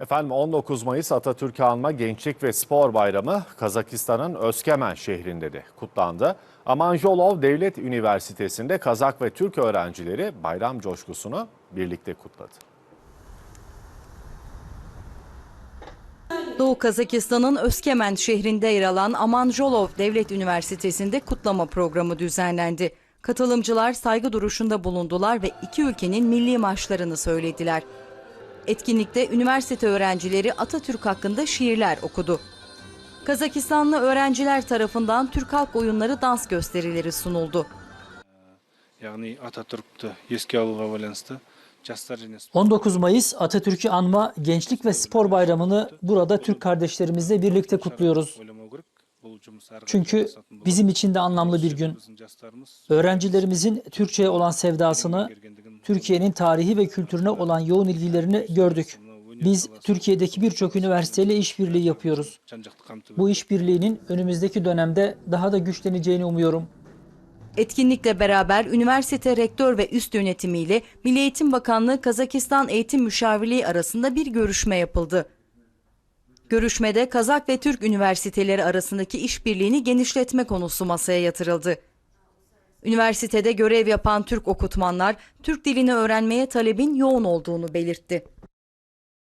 Efendim 19 Mayıs Atatürk Anma Gençlik ve Spor Bayramı Kazakistan'ın Özkemen şehrinde de kutlandı. Amanjolov Devlet Üniversitesi'nde Kazak ve Türk öğrencileri bayram coşkusunu birlikte kutladı. Doğu Kazakistan'ın Özkemen şehrinde yer alan Amanjolov Devlet Üniversitesi'nde kutlama programı düzenlendi. Katılımcılar saygı duruşunda bulundular ve iki ülkenin milli marşlarını söylediler. Etkinlikte üniversite öğrencileri Atatürk hakkında şiirler okudu. Kazakistanlı öğrenciler tarafından Türk halk oyunları dans gösterileri sunuldu. Yani Atatürk'te eski alığa 19 Mayıs Atatürk'ü anma Gençlik ve Spor Bayramı'nı burada Türk kardeşlerimizle birlikte kutluyoruz. Çünkü bizim için de anlamlı bir gün. Öğrencilerimizin Türkçe'ye olan sevdasını, Türkiye'nin tarihi ve kültürüne olan yoğun ilgilerini gördük. Biz Türkiye'deki birçok üniversiteyle işbirliği yapıyoruz. Bu işbirliğinin önümüzdeki dönemde daha da güçleneceğini umuyorum. Etkinlikle beraber üniversite rektör ve üst yönetimiyle Milli Eğitim Bakanlığı Kazakistan Eğitim Müşavirliği arasında bir görüşme yapıldı. Görüşmede Kazak ve Türk üniversiteleri arasındaki işbirliğini genişletme konusu masaya yatırıldı. Üniversitede görev yapan Türk okutmanlar Türk dilini öğrenmeye talebin yoğun olduğunu belirtti.